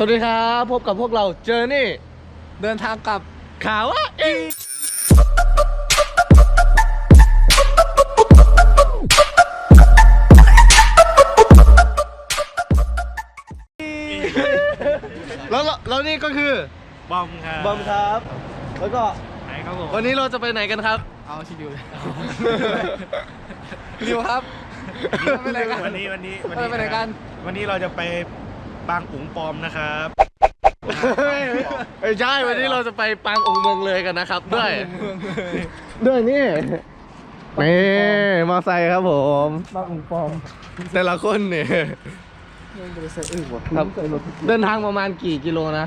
สวัสดีครับ พบกับพวกเราเจอนี่ เดินทางกลับข่าวว่าอีแล้วแล้วแล้วนี่ก็คือบอมครับบอมครับ แล้วก็ไหนครับผมวันนี้เราจะไปไหนกันครับ เอาชิลิวเลยริวครับไปไหนกันวันนี้วันนี้เออไปไหนกัน วันนี้เราจะไป บางอุ๋งปลอมนะครับไม่ใช่วันนี้เราจะไปปางองค์เมืองเลยกันนะครับ ด้วยด้วยนี่นี่มอไซค์ครับผมบางองค์ปอม แต่ละคนเนี่ยยังบริษัทอื่นวะครับเดินทางประมาณกี่กิโลนะ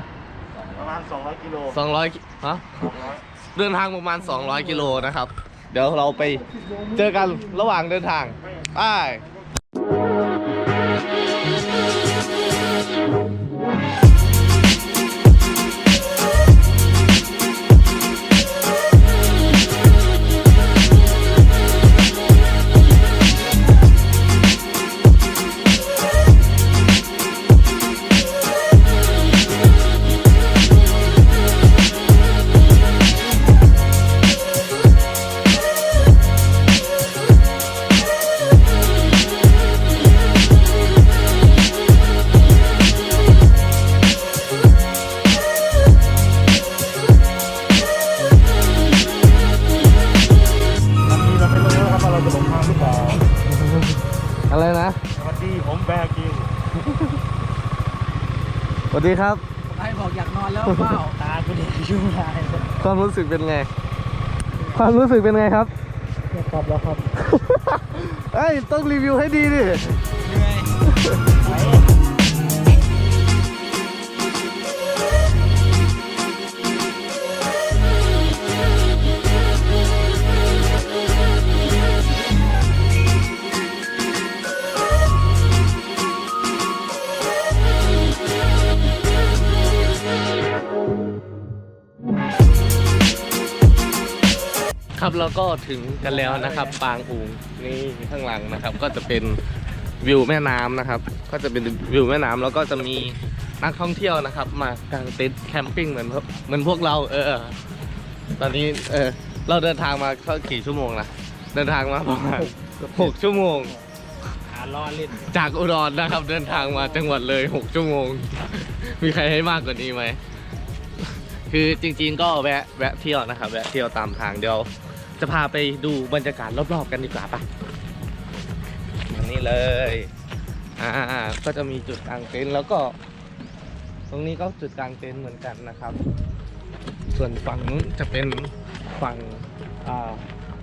ประมาณ 200 กิโล 200กิฮะเดินทางประมาณ 200 กิโลนะครับ เดี๋ยวเราไปเจอกันระหว่างเดินทางไป สวัสดีครับไอ้บอกอยากนอนแล้วเปล่าตากูเด็กยุ่งไรความรู้สึกเป็นไง ความรู้สึกเป็นไงครับอยากกลับแล้วครับ เอ้ยต้องรีวิวให้ดีดิ รับแล้วก็ถึงกันแล้วนะครับ ปางอุงนี่ข้างหลังนะครับ ก็จะเป็นวิวแม่น้ำนะครับ ก็จะเป็นวิวแม่น้ำแล้วก็จะมีนักท่องเที่ยวนะครับ มากางเต็นท์แคมปิ้งเหมือนเหมือนพวกเราเออ ตอนนี้เออเราเดินทางมาเข้ากี่ชั่วโมงนะเดินทางมาประมาณหกชั่วโมงจากอุดรนะครับ เดินทางมาจังหวัดเลยหกชั่วโมง มีใครให้มากกว่านี้ไหมคือจริงๆก็แวะแวะเที่ยวนะครับ แวะเที่ยวตามทางเดียว จะพาไปดูบรรยากาศรอบๆกันดีกว่าปะอันนี้เลย อ่า ก็จะมีจุดกลางเต็นท์แล้วก็ ตรงนี้ก็จุดกลางเต็นท์เหมือนกันนะครับ ส่วนฝั่งนู้นจะเป็นฝั่งอ่า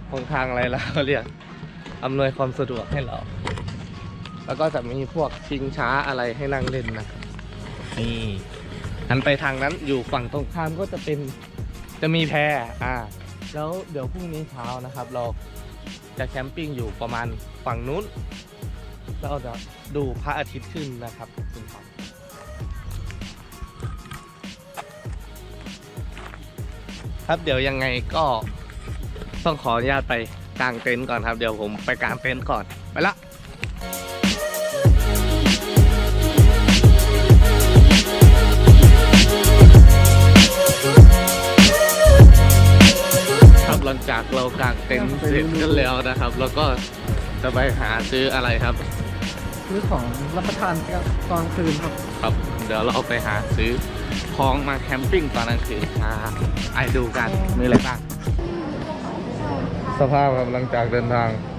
ของทางอะไรแล่ะเขาเรียกอำนวยความสะดวกให้เรา แล้วก็จะมีพวกชิงช้าอะไรให้นั่งเล่นนะครับนี่หันไปทางนั้นอยู่ฝั่งตรงข้ามก็จะเป็นจะมีแพอ่า แล้วเดี๋ยวพรุ่งนี้เช้านะครับ เราจะแคมปิ้งอยู่ประมาณฝั่งนู้นเราจะดูพระอาทิตย์ขึ้นนะครับคุณครับครับเดี๋ยวยังไงก็ต้องขออนุญาตไปกางเต็นท์ก่อนครับ เดี๋ยวผมไปกางเต็นท์ก่อนไปละ ลังจากเรากางเต็นท์เสร็จกันแล้วนะครับ แล้วก็จะไปหาซื้ออะไรครับ ซื้อของรับประทานตอนคืนครับ ครับ เดี๋ยวเราไปหาซื้อของมาแคมปิ้งตอนกลางคืนอ่าไอดูกันมีอะไรบ้าง สภาพครับหลังจากเดินทางง่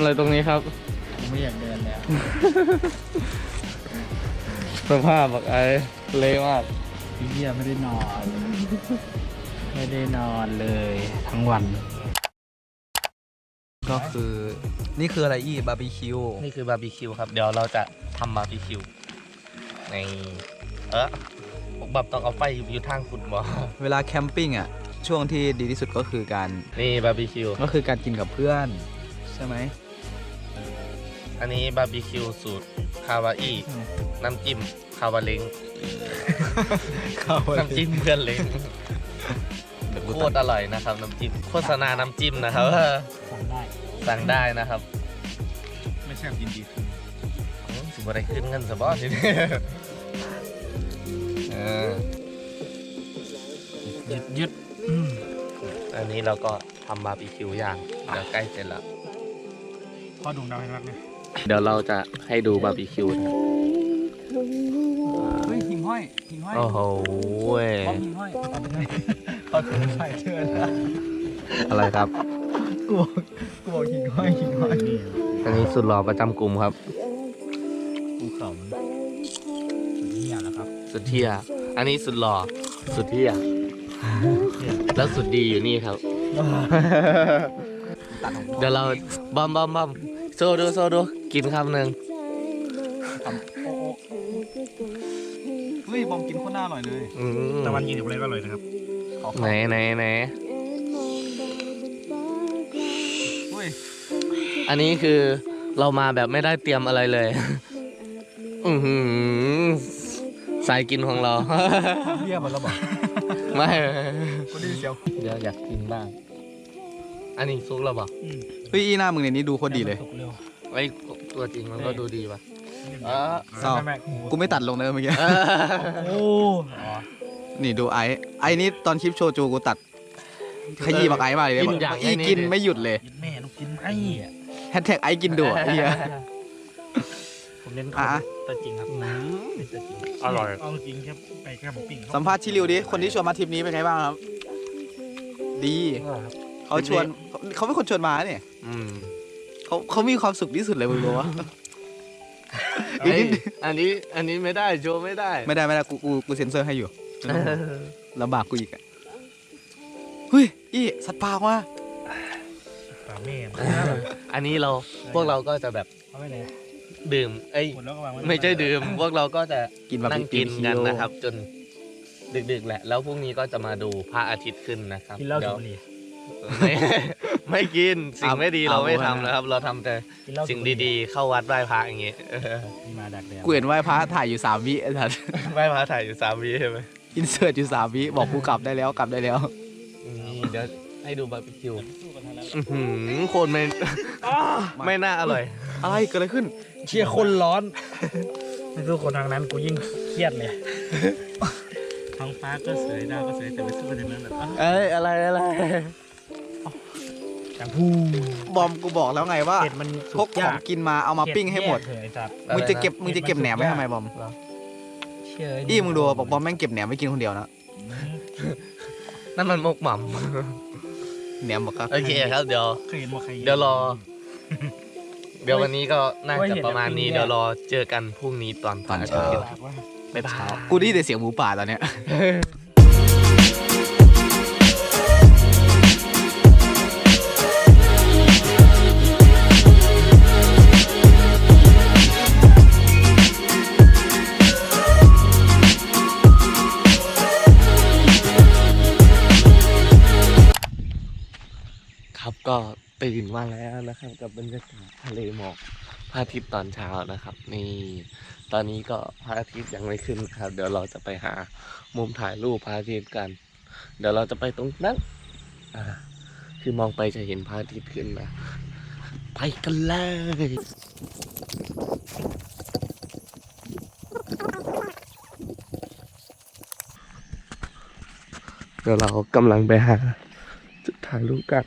ำอะไรตรงนี้ครับ ไม่อยากเดินแล้ว สภาพแบบไอ้เละมากเฮียไม่ได้นอน ไม่ได้นอนเลยทั้งวัน ก็คือนี่คืออะไรอีบาร์บีคิวนี่คือบาร์บีคิวครับ เดี๋ยวเราจะทำบาร์บีคิวในเออผมแบบต้องเอาไฟอยู่ทางคุณบอเวลาแคมปิ้งอะ ช่วงที่ดีที่สุดก็คือการนี่บาร์บีคิวก็คือการกินกับเพื่อน ใช่ไหม อันนี้บาร์บีคิวสูตรคาวาอี้น้ำจิ้มคาวาเล้งน้ำจิ้มเพื่อนเล้งโคตรอร่อยนะครับ น้ำจิ้มโฆษณาน้ำจิ้มนะครับสั่งได้สั่งได้นะครับ ไม่ใช่ยินดีขึ้นอืมสิบอะไรขึ้นเงินสบอทีนี้เออยึดยึดอันนี้เราก็ทำบาร์บีคิวย่างเดี๋ยวใกล้เสร็จแล้วพ่อดวงดาวให้รักเนี่ย เดี๋ยวเราจะให้ดูบาร์บีคิวนะเฮ้ยหิงห้อยหิงห้อยโอ้โหเว้ยพร้อมหิงห้อยเอาไปเลยเขาถือใส่เชิญอะไรครับกูบอกกูบอกหิงห้อยหิงห้อยอันนี้สุดหล่อประจำกลุ่มครับภูเขาเฮียแล้วครับ สุดเที่ยอันนี้สุดหล่อสุดเที่ยแล้วสุดดีอยู่นี่ครับตัดของเดี๋ยวเราบอมบอมบอมโซดูโซดู กินคำหนึ่งเฮ้ยบอมกินโคตรน่าอร่อยเลยอืมตะวันกินกับอะไรก็อร่อยนะครับไหนไหนไหนเฮ้ยอันนี้คือเรามาแบบไม่ได้เตรียมอะไรเลย อือหือสายกินของเรา เบี้ยมันแล้วบอกไม่ กูได้ยินเสียงเดี๋ยวอยากกินบ้าง อันนี้ซุกเราบอกเฮ้ยอีหน้ามึงในนี้ดูโคตรดีเลยสุกเร็วไอ้ย ตัวจริงมันก็ดูดีป่ะอ๋อเศร้ากูไม่ตัดลงเลยเมื่อกี้ โอ้นี่ดูไอ้ไอ้นี่ตอนคลิปโชว์จูกูตัด ขยี้บักไอ้มาเลยกินอย่างอีกินไม่หยุดเลยแม่ต้องกินไอ้แฮชแท็กไอ้กินดุไอ้เหี้ยผมเน้นอะ ตัวจริงครับอืมเป็นตัวจริงอร่อย เอาจริงแค่ไปแค่หมูปิ้งสัมภาษณ์ชิริวดิ คนที่ชวนมาทริปนี้เป็นไงบ้างครับ ดี เขาชวนเขาเป็นคนชวนมาเนี่ย อืม เขาเขามีความสุขที่สุดเลยมึงรู้ปะเฮ้ยอันนี้อันนี้ไม่ได้โชว์ไม่ได้ ไม่ได้ไม่ได้กูกูกูเซ็นเซอร์ให้อยู่ลำบากกูอีกอะเฮ้ยอีสัตว์ป่าว่ะปลาแม่อันนี้เราพวกเราก็จะแบบเอาไว้ไหนดื่มเอ้ยหมดแล้วก็วางไว้ไม่ใช่ดื่ม พวกเราก็จะกินบาร์นั่บีงคิกิวนกันนะครับ จนดึกๆแหละ แล้วพรุ่งนี้ก็จะมาดูพระอาทิตย์ขึ้นนะครับกินเหล้าดี๋สูยวบบุหรี่ ไม่ไม่กินสิ่งไม่ดีเราไม่ทำนะครับ เราทำแต่กินเหล้าสิ่งดีๆ เข้าวัดไหว้พระอย่างเงี้ยเออๆมาดักแดดกูเห็นไหว้พระถ่ายอยู่สามวิไอ้สัสไหว้พระถ่ายอยู่สามวิใช่ไหมอินเสิร์ตอยู่สามวิบอกกูกลับได้แล้วกลับได้แล้วนี่เดี๋ยวให้ดูบาร์บีคิวอื้อหือโคนไม่ ไม่น่าอร่อย อะไรเกิดอะไรขึ้น เชี่ยคนร้อนไม่สู้คนทางนั้นกูยิ่งเครียดเลยท้องฟ้าก็สวยดาวก็สวยแต่ไม่สู้กันอย่างนั้นหรอกเอ้ยอะไรอะไร จังพูบอมกูบอกแล้วไงว่าเห็ดมันสุพกกขยาอกงกินมาเอามาปิ้งให้หมด เห็ดแยกเถอะไอ้สัตว์มึงจะเก็บมึงจะเก็บแหนมไว้ทำไมบอมเชื่ออี้มึงดูบอกบอมแม่งเก็บแหนมไว้กินคนเดียวนะนั่นมันมกหม่แหนมบอกครับำโอเคครับเดี๋ยว เคยเห็นว่าใครเดี๋ยวรอ เดี๋ยววันนี้ก็น่าจะประมาณนี้เดี๋ยวรอเจอกันพรุ่งนี้ตอนพระอาทิตย์ขึ้นบอกว่าบ๊ายบาย กูได้ยินแต่เสียงหมูป่าตอนเนี้ย ก็ตื่นมาแล้วนะครับ กับบรรยากาศทะเลหมอกพระอาทิตย์ตอนเช้านะครับ นี่ ตอนนี้ก็พระอาทิตย์ยังไม่ขึ้นครับ เดี๋ยวเราจะไปหามุมถ่ายรูปพระอาทิตย์กัน เดี๋ยวเราจะไปตรงนั้นอ่าคือมองไปจะเห็นพระอาทิตย์ขึ้นนะไปกันเลยเดี๋ยวเรากำลังไปหาจุดถ่ายรูปกัน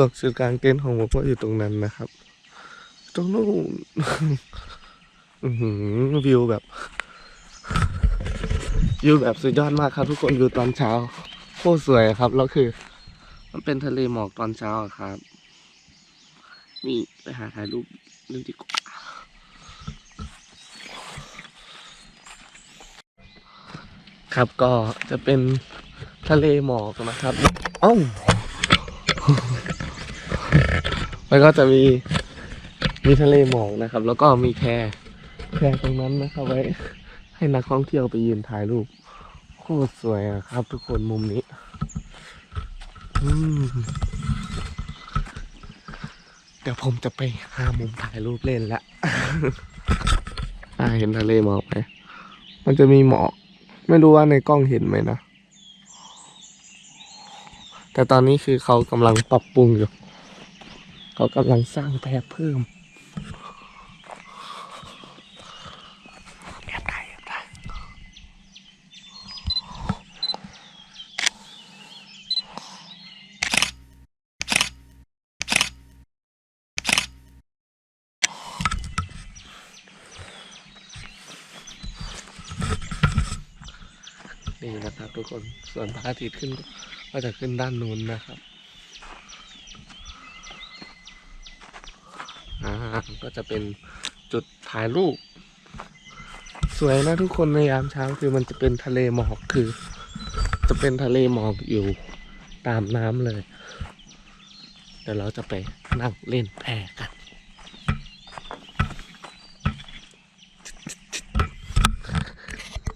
ส่วนจุดกลางเต็นท์ของผมก็อยู่ตรงนั้นนะครับ ตรงนู้นอื้อหือวิวแบบวิวแบบสุดยอดมากครับ ทุกคนวิวตอนเช้าโคตรสวยครับแล้วคือ มันเป็นทะเลหมอกตอนเช้าครับ นี่ไปหาถ่ายรูปเรื่องดีกว่าครับก็จะเป็นทะเลหมอกนะครับ เอ้า แล้วก็จะมีมีทะเลหมอกนะครับ แล้วก็มีแพแพตรงนั้นนะครับไว้ ให้นักท่องเที่ยวไปยืนถ่ายรูปโคตรสวยอะครับ ทุกคนมุมนี้เดี๋ยวผมจะไปหามุมถ่ายรูปเล่นละอ่าเห็นทะเลหมอกไหมมันจะมีหมอก ไม่รู้ว่าในกล้องเห็นไหมนะ แต่ตอนนี้คือเขากำลังปรับปรุงอยู่ เขากำลังสร้างแพรเพิ่มแอบได้แอบได้นี่นะครับทุกคนส่วนพระอาทิตย์ขึ้นก็จะขึ้นด้านนู้นนะครับ อ่าก็จะเป็นจุดถ่ายรูป สวยนะทุกคนในยามเช้าคือมันจะเป็นทะเลหมอกคือ จะเป็นทะเลหมอกอยู่ตามน้ำเลยเดี๋ยวเราจะไปนั่งเล่นแพกัน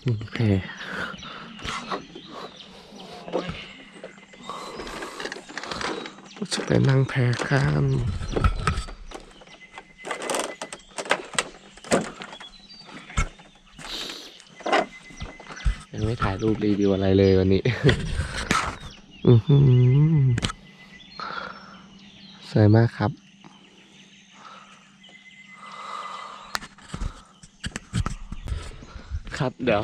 นี่แพเราจะไปนั่งแพกัน ยังไม่ถ่าย รูปรีวิวอะไรเลยวันนี้สวยมากครับ ครับเดี๋ยว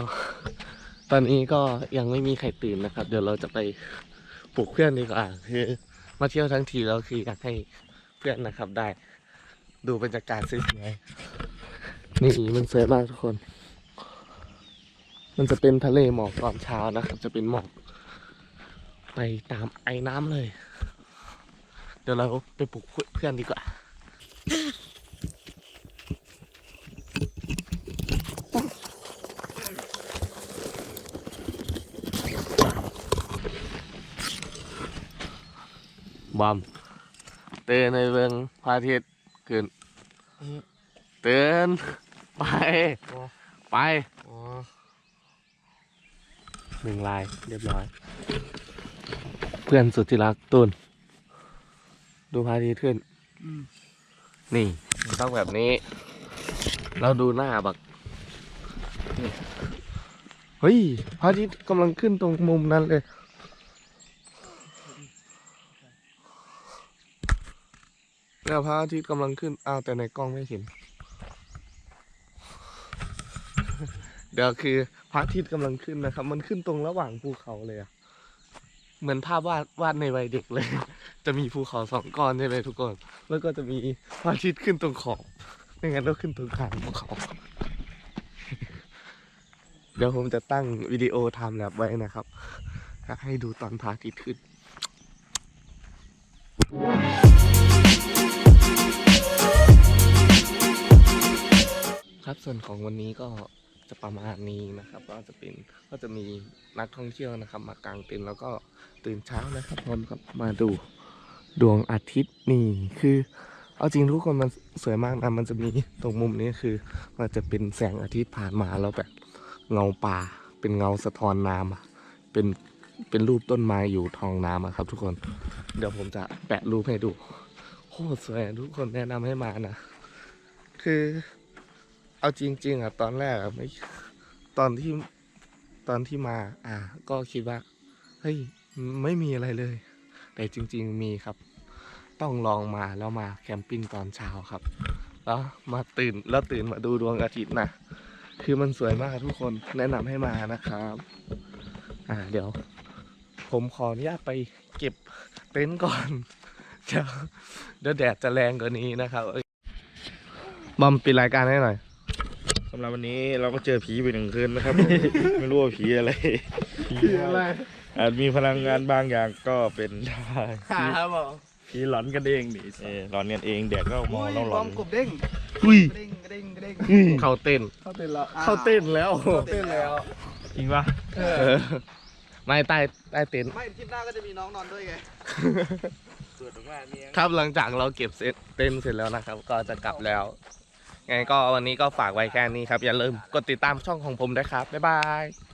ตอนนี้ก็ยังไม่มีใครตื่นนะครับ เดี๋ยวเราจะไปปลุกเพื่อนดีกว่าคือมาเที่ยวทั้งทีแล้วคืออยากให้เพื่อนนะครับได้ ดูบรรยากาศสวยๆนี่มันสวยมากทุกคน มันจะเป็นทะเลหมอกตอนเช้านะครับ จะเป็นหมอก ไปตามไอ้น้ำเลย เดี๋ยวเราไปปลุกเพื่อนดีกว่าบอมเตือนในเบิงพระอาทิตย์ขึ้นเตือนไป ไป หนึ่งลายเรียบร้อย เพื่อนสุดที่รักตุนดูพระอาทิตย์ขึ้น นี่ต้องแบบนี้ เราดูหน้าบักนี่เฮ้ยพระอาทิตย์กำลังขึ้นตรงมุมนั้นเลย แล้วพระอาทิตย์กำลังขึ้นอ้าวแต่ในกล้องไม่เห็น เดี๋ยวคือพระอาทิตย์กำลังขึ้นนะครับ มันขึ้นตรงระหว่างภูเขาเลยอะเหมือนภาพวาดวาดในวัยเด็กเลย จะมีภูเขาสองก้อนใช่ไหมทุกคน แล้วก็จะมีพระอาทิตย์ขึ้นตรงขอบไม่งั้นก็ขึ้นตรงกลางภูเขา เดี๋ยวผมจะตั้งวิดีโอไทม์แลปไว้นะครับ ให้ดูตอนพระอาทิตย์ขึ้น ครับส่วนของวันนี้ก็ จะประมาณนี้นะครับ ก็จะเป็นก็จะมีนักท่องเที่ยวนะครับ มากางเต็นท์แล้วก็ตื่นเช้านะครับพร้อมกับมาดูดวงอาทิตย์นี่คือ เอาจริงทุกคนมันสวยมากนะมันจะมีตรงมุมนี้คือ มันจะเป็นแสงอาทิตย์ผ่านมาแล้วแบบเงาป่า เป็นเงาสะท้อนน้ำเป็นเป็นรูปต้นไม้อยู่ท้องน้ำครับ ทุกคนเดี๋ยวผมจะแปะรูปให้ดูโคตรสวยทุกคนแนะนำให้มานะคือ เอาจริงๆอะตอนแรกอะไม่ตอนที่ตอนที่มา อ่าก็คิดว่าเฮ้ยไม่มีอะไรเลย แต่จริง ๆ มีครับ ต้องลองมาแล้วมาแคมปิ้งตอนเช้าครับ แล้วมาตื่นแล้วตื่นมาดูดวงอาทิตย์นะคือมันสวยมากทุกคนแนะนำให้มานะครับ อ่าเดี๋ยว ผมขออนุญาตไปเก็บเต็นท์ก่อนเดี๋ยวเดี๋ยวแดดจะแรงกว่านี้นะครับบอมปิดรายการให้หน่อยำหรับวันนี้เราก็เจอผีไปหนึ่งคืนนะครับไม่รู้ว่าผีอะไรผีอะไรฮอาจมีพลังงานบางอย่างก็เป็นได้ครับผมผีหลอนกันเองนี่เออหลอนกันเองเด็กก็มองเราหลบออนมกบเด้งอุ้ยกระเด้งกระเด้งกระเด้งเข้าเต้นเข้าเต้นแล้วเข้าเต้นแล้วเข้าเต้นแล้วจริงปะเอเอออไม่ใต้ใต้เต็นท์ไม่ทริปหน้าก็จะมีน้องนอนด้วยไงเปิดออกมาเมียครับหลังจากเราเก็บเสร็จเต้นท์เสร็จแล้วนะครับ ก็จะกลับแล้ว ไงก็วันนี้ก็ฝากไว้แค่นี้ครับ อย่าลืมกดติดตามช่องของผมด้วยครับ บ๊ายบาย